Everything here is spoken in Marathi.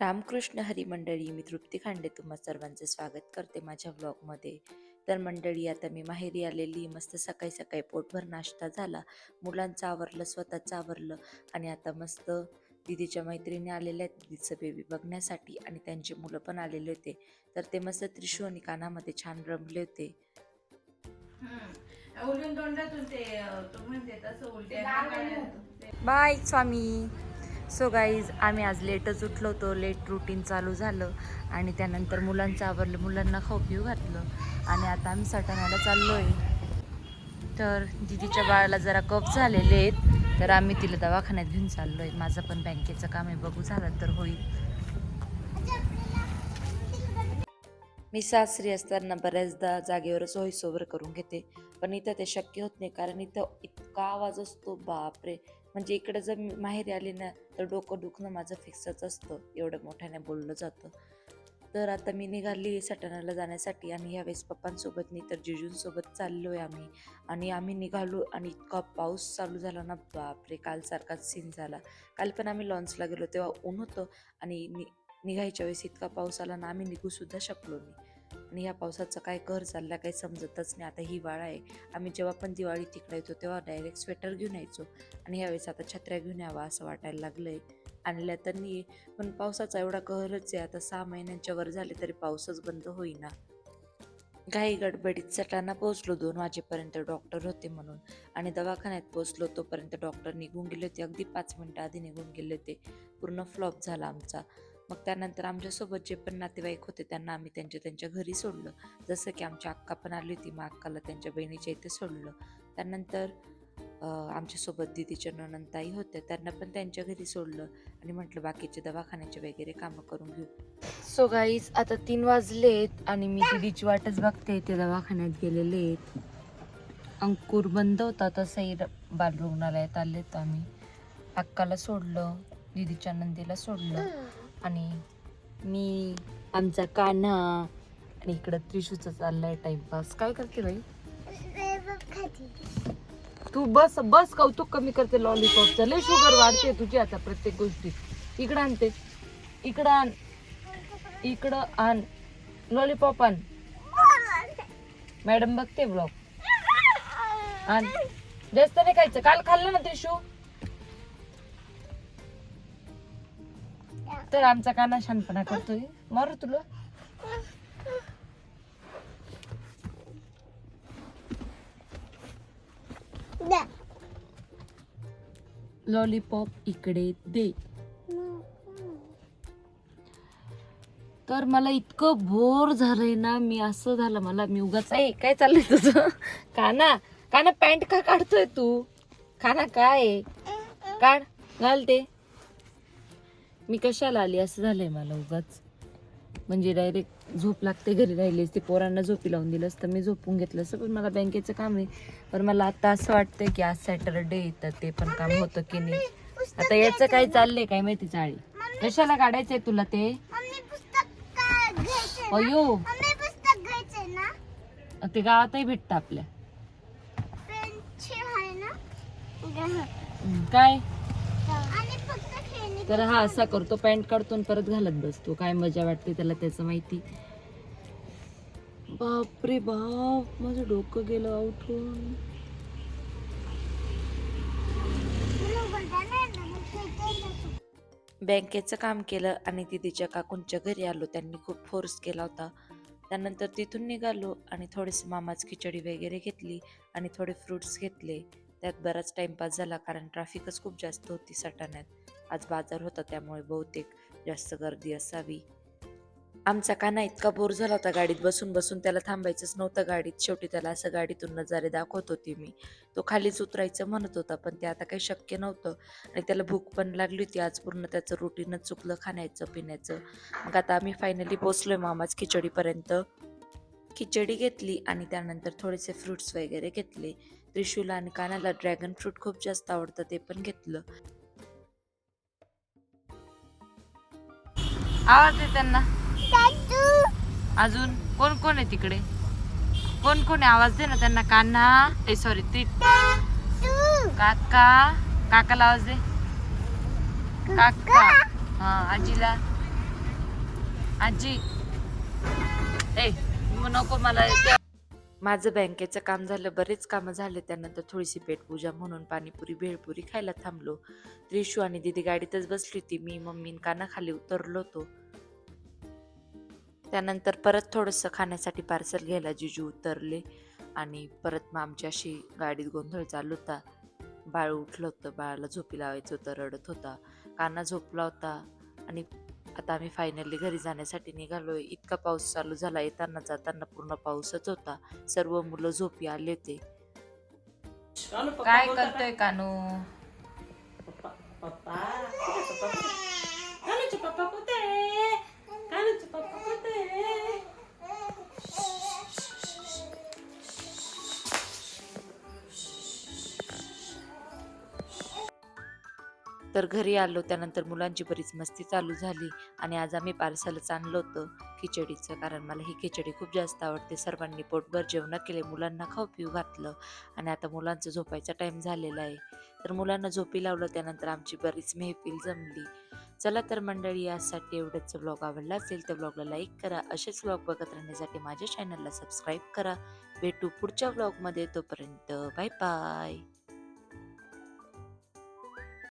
रामकृष्ण हरी मंडळी मी तृप्ती खांडे तुम्हा सर्वांचे स्वागत करते माझ्या व्लॉगमध्ये तर मंडळी आता मी माहेरी आलेली मस्त सकाळी सकाळी पोटभर नाश्ता झाला. मुलांचं आवरलं स्वतःचं आवरलं आणि आता मस्त दिदीच्या मैत्रिणी आलेल्या आहेत दिदीचं बेबी बघण्यासाठी आणि त्यांची मुलं पण आलेले होते. तर ते मस्त त्रिशू आणि कानामध्ये छान रमले होते. हम्म. उलटून तोंडातून ते अं, तो म्हणते तसं उलट्या बाय स्वामी. सो गाईज आम्ही आज लेटच उठलो होतो. लेट रुटीन चालू झालं. आणि त्यानंतर मुलांचं आवरलं. मुलांना खाऊ पिऊ घातलं. आणि आता आम्ही सटाण्याला चाललो आहे तर दिदीच्या बाळाला जरा कफ झालेले आहेत. तर आम्ही तिला दवाखान्यात घेऊन चाललो आहे माझं पण बँकेचं काम आहे. बघू झालं तर होईल. मी सासरी असताना बऱ्याचदा जागेवरच व्हॉइस करून घेते. पण इथं ते शक्य होत नाही. कारण इथं इतका आवाज असतो. बापरे. म्हणजे इकडं जर मी माहेरी आली ना तर डोकं दुखणं माझं फिक्सच असतं. एवढं मोठ्याने बोललं जातं. तर आता मी निघाली सटाण्याला जाण्यासाठी आणि ह्यावेळेस पप्पांसोबत नाही तर जिजूंसोबत चाललो आहे आम्ही. आणि आम्ही निघालो आणि इतका पाऊस चालू झाला ना बापरे! कालसारखाच सीन झाला. काल पण आम्ही लॉन्चला गेलो तेव्हा ऊन होतं आणि नि निघायच्या वेळेस इतका पाऊस आला ना आम्ही निघूसुद्धा शकलो नाही. आणि ह्या पावसाचं काय कर चालला काही समजतच नाही. आता हिवाळा आहे. आम्ही जेव्हा पण दिवाळी तिकडे येतो तेव्हा डायरेक्ट स्वेटर घेऊन यायचो. आणि ह्यावेळेस आता छत्र्या घेऊन यावा असं वाटायला लागलं आहे आणल्या तर नाही पण पावसाचा एवढा कहरच आहे. आता सहा महिन्यांच्या वर झाले तरी पाऊसच बंद होईना. घाई गडबडीत सटाणा पोहोचलो. दोन वाजेपर्यंत डॉक्टर होते म्हणून. आणि दवाखान्यात पोहोचलो तोपर्यंत डॉक्टर निघून गेले होते. अगदी पाच मिनटं आधी निघून गेले होते. पूर्ण फ्लॉप झाला आमचा. मग त्यानंतर आमच्यासोबत जे पण नातेवाईक होते त्यांना आम्ही त्यांच्या त्यांच्या घरी सोडलं. जसं की आमच्या अक्का पण आली होती मग अक्काला त्यांच्या बहिणीच्या इथे सोडलं. त्यानंतर आमच्यासोबत दिदीच्या ननंताई होत्या त्यांना पण त्यांच्या घरी सोडलं आणि म्हटलं बाकीचे दवाखान्याचे वगैरे कामं करून घेऊ. सो गाईज आता तीन वाजलेत आणि मी दिदीची वाटच बघते ते दवाखान्यात गेलेले आहेत. अंकुर बंद होता तसंही बालरुग्णालयात आले तर आम्ही. अक्काला सोडलं दिदीच्या नंदीला सोडलं. आणि मी आमचा कान्हा आणि इकडं त्रिशूचा चाललाय टाइमपास. काय करते बाई? तू बस बस कौतुक कमी करते लॉलीपॉपचं लय शुगर वाढते तुझी आता प्रत्येक गोष्टीत. इकडं आणते इकडं आण. इकडं आण. लॉलीपॉप आण. मॅडम बघते ब्लॉग आण. जास्त नाही खायचं. काल खाल्लं ना त्रिशू? तर आमचा काना शानपणा करतोय. मारू तुला? लॉलीपॉप इकडे दे. तर मला इतकं बोर झालंय ना मी असं झालं मला मी उगाच ए काय चाललंय तुझं? काना काना पॅन्ट का काढतोय तू? काना काय? आहे? काढ घाल ते. मी कशाला आली? असं झालंय मला उगाच. म्हणजे डायरेक्ट झोप लागते घरी राहिली असते. पोरांना झोपी लावून दिलं असतं. मी झोपून घेतलं असतं पण मला बँकेचं काम आहे. पण मला आता असं वाटतंय की आज सॅटरडे तर ते पण काम होतं की नाही? आता याचं काय चाललंय काय माहिती चाळी? कशाला काढायचंय तुला ते? अयो. ते गावातही भेटतं आपल्या. काय? तर हा असा करतो पॅन्ट काढतो आणि परत घालत बसतो. काय मजा वाटते त्याला त्याचं माहिती? बापरे बाप माझं डोकं गेलं उठून. बँकेचं काम केलं आणि दिदीच्या काकूंच्या घरी आलो. त्यांनी खूप फोर्स केला होता. त्यानंतर तिथून निघालो आणि थोडेसे मामाच खिचडी वगैरे घेतली आणि थोडे फ्रुट्स घेतले. त्यात बराच टाइमपास झाला कारण ट्रॅफिकच खूप जास्त होती सटाण्यात. आज बाजार होता त्यामुळे बहुतेक जास्त गर्दी असावी. आमचा काना इतका बोर झाला होता गाडीत. बसून बसून त्याला थांबायचंच नव्हतं गाडीत. शेवटी त्याला असं गाडीतून नजारे दाखवत होती मी. तो खालीच उतरायचं म्हणत होता पण ते आता काही शक्य नव्हतं. आणि त्याला भूक पण लागली होती. आज पूर्ण त्याचं रुटीनच चुकलं खाण्याचं पिण्याचं. मग आता आम्ही फायनली पोचलोय मामाच खिचडीपर्यंत. खिचडी घेतली आणि त्यानंतर थोडेसे फ्रुट्स वगैरे घेतले. त्रिशूला आणि कानाला ड्रॅगन फ्रूट खूप जास्त आवडतं ते पण घेतलं. आवाज आहे त्यांना. अजून? कोण कोण आहे तिकडे? कोण कोण आहे? आवाज दे ना त्यांना. कान्हा. ए सॉरी ती. काका. काकाला आवाज दे. काका. हा आजीला. आजी. ए मग नको मला माझं बँकेचं काम झालं बरेच कामं झाले त्यानंतर थोडीशी पेटपूजा म्हणून पाणीपुरी भेळपुरी खायला थांबलो. त्रिशू आणि दिदी गाडीतच बसली होती मी मम्मी कानाखाली उतरलो होतो. त्यानंतर परत थोडंसं खाण्यासाठी पार्सल घ्यायला जिजू उतरले आणि परत मग आमच्याशी गाडीत गोंधळ चालू होता. बाळ उठलं होतं बाळाला झोपी लावायचं होतं रडत होता. काना झोपला होता आणि आता आम्ही फायनली घरी जाण्यासाठी निघालोय. इतका पाऊस चालू झाला येताना जाताना पूर्ण पाऊसच होता. सर्व मुलं झोपी आले होते. कानू पप्पा काय करतोय कानू? पप्पा तर घरी आलो त्यानंतर मुलांची बरीच मस्ती चालू झाली आणि आज आम्ही पार्सलच आणलं होतं खिचडीचं कारण मला ही खिचडी खूप जास्त आवडते. सर्वांनी पोटभर जेवण केले मुलांना खाऊ पिऊ घातलं आणि आता मुलांचं झोपायचा टाईम झालेला आहे. तर मुलांना झोपी लावलं त्यानंतर आमची बरीच मेहफिल जमली. चला तर मंडळी यासाठी एवढंच ब्लॉग आवडला असेल तर ब्लॉगला लाईक करा. असेच ब्लॉग बघत राहण्यासाठी माझ्या चॅनलला सबस्क्राईब करा. भेटू पुढच्या ब्लॉगमध्ये तोपर्यंत बाय बाय